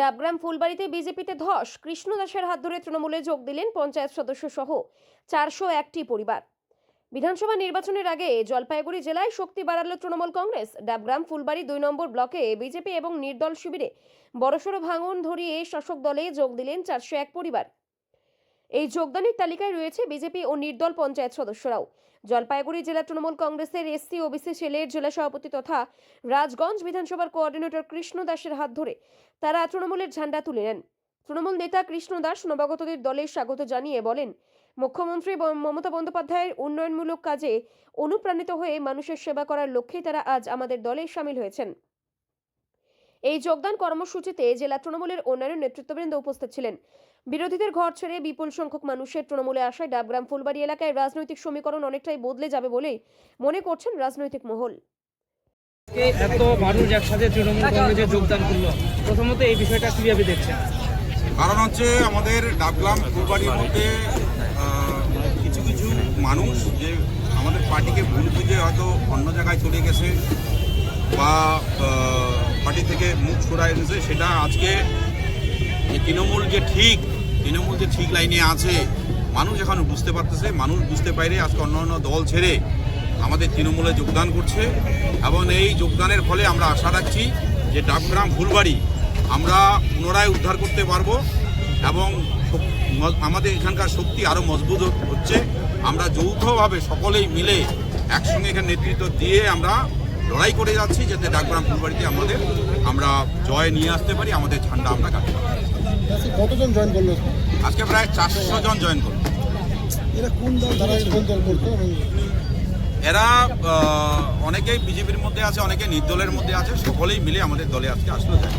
ডাবগ্রাম ফুলবাড়িতে বিজেপিতে ধস। কৃষ্ণ দাসের হাত ধরে তৃণমূলে যোগ দিলেন পঞ্চায়েত সদস্য সহ চারশো একটি পরিবার। বিধানসভা নির্বাচনের আগে জলপাইগুড়ি জেলায় শক্তি বাড়াল তৃণমূল কংগ্রেস। ডাবগ্রাম ফুলবাড়ি দুই নম্বর ব্লকে বিজেপি এবং নির্দল শিবিরে বড়সড় ভাঙন ধরিয়ে শাসক দলে যোগ দিলেন চারশো এক পরিবার। এই যোগদানের তালিকায় রয়েছে বিজেপি ও নির্দল পঞ্চায়েত সদস্যরাও। জলপাইগুড়ি জেলা তৃণমূল কংগ্রেসের এসসি, ওবিসি, সেলের জেলা সভাপতি তথা রাজগঞ্জ বিধানসভার কোঅর্ডিনেটর কৃষ্ণ দাসের হাত ধরে তারা তৃণমূলের ঝান্ডা তুলে নেন। তৃণমূল নেতা কৃষ্ণ দাস নবাগতদের দলের স্বাগত জানিয়ে বলেন, মুখ্যমন্ত্রী মমতা বন্দ্যোপাধ্যায়ের উন্নয়নমূলক কাজে অনুপ্রাণিত হয়ে মানুষের সেবা করার লক্ষ্যে তারা আজ আমাদের দলে সামিল হয়েছেন। এই যোগদান কর্মসূচিতে জেলা তৃণমূলের অন্যান্য নেতৃত্ববৃন্দ উপস্থিত ছিলেন। বিরোধীদের ঘর ছেড়ে বিপুল সংখ্যক মানুষের তৃণমূলে আসায় ডাবগ্রাম ফুলবাড়ি এলাকায় রাজনৈতিক সমীকরণ অনেকটাই বদলে যাবে বলেই মনে করছেন রাজনৈতিক মহল। এত মানুষ একসাথে তৃণমূল কংগ্রেসে যোগদান করল। প্রথমত এই বিষয়টা কীভাবে দেখছেন? কারণ হচ্ছে আমাদের ডাবগ্রাম ফুলবাড়ির মধ্যে কিছু কিছু মানুষ যে আমাদের পার্টিকে ভুল বুঝে হয়তো অন্য জায়গায় চলে গেছে বা পার্টি থেকে মুখ সরাই এনেছে, সেটা আজকে যে তৃণমূল যে ঠিক, তৃণমূল যে ঠিক লাইনে আছে, মানুষ এখন বুঝতে পারতেছে, মানুষ বুঝতে পারে আজকে অন্য অন্য দল ছেড়ে আমাদের তৃণমূলে যোগদান করছে। এবং এই যোগদানের ফলে আমরা আশা রাখছি যে ডাবগ্রাম ফুলবাড়ি আমরা পুনরায় উদ্ধার করতে পারব এবং আমাদের এখানকার শক্তি আরও মজবুত হচ্ছে। আমরা যৌথভাবে সকলেই মিলে একসঙ্গে এখানে নেতৃত্ব দিয়ে আমরা লড়াই করে যাচ্ছি যাতে ডাকগ্রাম ফুলবাড়িতে আমাদের আমরা জয় নিয়ে আসতে পারি আমাদের ঝান্ডা আমরা কাটতে পারি। আজকে কতজন জয়েন করল? আজকে প্রায় চারশো জন জয়েন করল। এরা কোন দল তারা কোন দল করতো? এরা অনেকেই বিজেপির মধ্যে আছে অনেকে নির্দলের মধ্যে আছে সকলেই মিলে আমাদের দলে আজকে আসলো যায়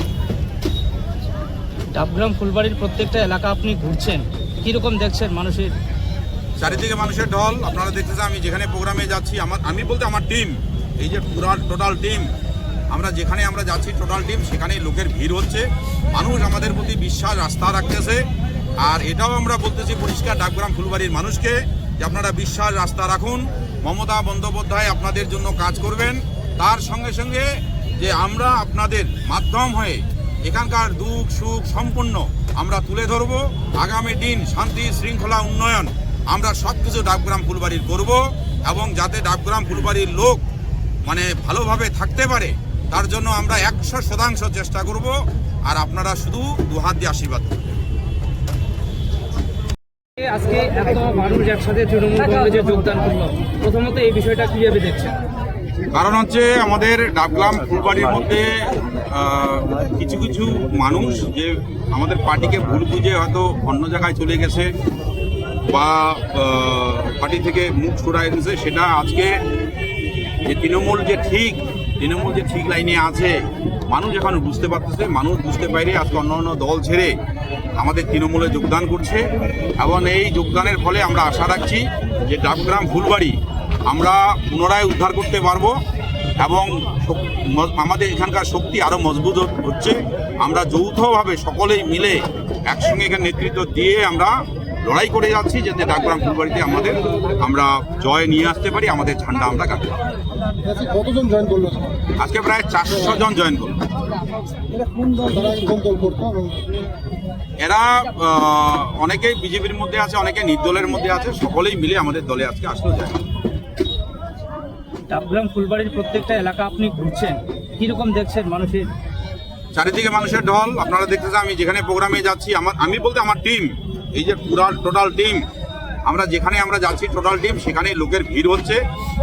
ডাবগ্রাম ফুলবাড়ির প্রত্যেকটা এলাকা আপনি ঘুরছেন কীরকম দেখছেন মানুষের? চারিদিকে মানুষের ঢল আপনারা দেখতেছেন আমি যেখানে প্রোগ্রামে যাচ্ছি আমার আমি বলতে আমার টিম এই যে পুরা টোটাল টিম আমরা যেখানে আমরা যাচ্ছি টোটাল টিম সেখানেই লোকের ভিড় হচ্ছে। মানুষ আমাদের প্রতি বিশ্বাস, আস্থা রাখতেছে। আর এটাও আমরা বলতেছি পরিষ্কার ডাকগ্রাম ফুলবাড়ির মানুষকে, যে আপনারা বিশ্বাস রাস্তা রাখুন। মমতা বন্দ্যোপাধ্যায় আপনাদের জন্য কাজ করবেন। তার সঙ্গে সঙ্গে যে আমরা আপনাদের মাধ্যম হয়ে এখানকার দুঃখ, সুখ সম্পূর্ণ আমরা তুলে ধরব। আগামী দিন শান্তি, শৃঙ্খলা, উন্নয়ন আমরা সব কিছু ডাবগ্রাম ফুলবাড়ির করব এবং যাতে ডাবগ্রাম ফুলবাড়ির লোক মানে ভালোভাবে থাকতে পারে তার জন্য আমরা একশো শতাংশ চেষ্টা করব আর আপনারা শুধু দুহাত দিয়ে আশীর্বাদ করবেন। আজকে এত মানুষ একসাথে তৃণমূল কংগ্রেসে যোগদান করল। প্রথমত এই বিষয়টা কীভাবে দেখছেন? কারণ হচ্ছে আমাদের ডাবগ্রাম ফুলবাড়ির মধ্যে কিছু কিছু মানুষ যে আমাদের পার্টিকে ভুল বুঝে হয়তো অন্য জায়গায় চলে গেছে বা পার্টি থেকে মুখ সরাই এনেছে সেটা আজকে যে তৃণমূল যে ঠিক, তৃণমূল যে ঠিক লাইনে আছে, মানুষ এখন বুঝতে পারতেছে, মানুষ বুঝতে পারে আজকে অন্য অন্য দল ছেড়ে আমাদের তৃণমূলে যোগদান করছে। এবং এই যোগদানের ফলে আমরা আশা রাখছি যে ডাবগ্রাম ফুলবাড়ি আমরা পুনরায় উদ্ধার করতে পারব এবং আমাদের এখানকার শক্তি আরও মজবুত হচ্ছে। আমরা যৌথভাবে সকলেই মিলে একসঙ্গে এখানে নেতৃত্ব দিয়ে আমরা লড়াই করে যাচ্ছি যাতে ডাকগ্রাম ফুলবাড়িতে আমাদের আমরা জয় নিয়ে আসতে পারি আমাদের ঝান্ডা আমরা কাটতে পারি। আজকে কতজন জয়েন করল? আজকে প্রায় চারশো জন জয়েন করল। এরা কোন দল? তারা কোন দল করতো? এবং এরা আহ, অনেকেই বিজেপির মধ্যে আছে অনেকে নির্দলের মধ্যে আছে সকলেই মিলে আমাদের দলে আজকে আসলো যায় ডাবগ্রাম ফুলবাড়ির প্রত্যেকটা এলাকা আপনি ঘুরছেন কীরকম দেখছেন মানুষের? চারিদিকে মানুষের ঢল আপনারা দেখতেছেন আমি যেখানে প্রোগ্রামে যাচ্ছি আমার আমি বলতে আমার টিম এই যে পুরা টোটাল টিম, আমরা যেখানে আমরা যাচ্ছি টোটাল টিম, সেখানে লোকের ভিড় হচ্ছে।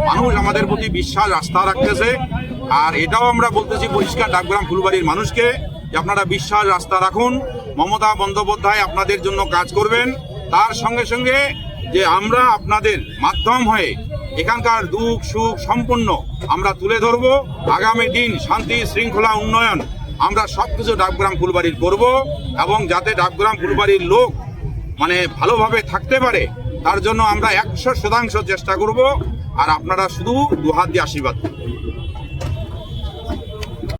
মানুষ আমাদের প্রতি বিশ্বাস, আস্থা রাখতেছে। আর এটাও আমরা বলতেছি পরিষ্কার ডাকগ্রাম ফুলবাড়ির মানুষকে যে আপনারা বিশ্বাস, আস্থা রাখুন। মমতা বন্দ্যোপাধ্যায় আপনাদের জন্য কাজ করবেন। তার সঙ্গে সঙ্গে যে আমরা আপনাদের মাধ্যম হয়ে এখানকার দুঃখ, সুখ সম্পূর্ণ আমরা তুলে ধরব। আগামী দিন শান্তি, শৃঙ্খলা, উন্নয়ন আমরা সব কিছু ডাকগ্রাম ফুলবাড়ির করব। এবং যাতে ডাকগ্রাম ফুলবাড়ির লোক মানে ভালোভাবে থাকতে পারে, তার জন্য আমরা একশো শতাংশ চেষ্টা করব, আর আপনারা শুধু দুহাত দিয়ে আশীর্বাদ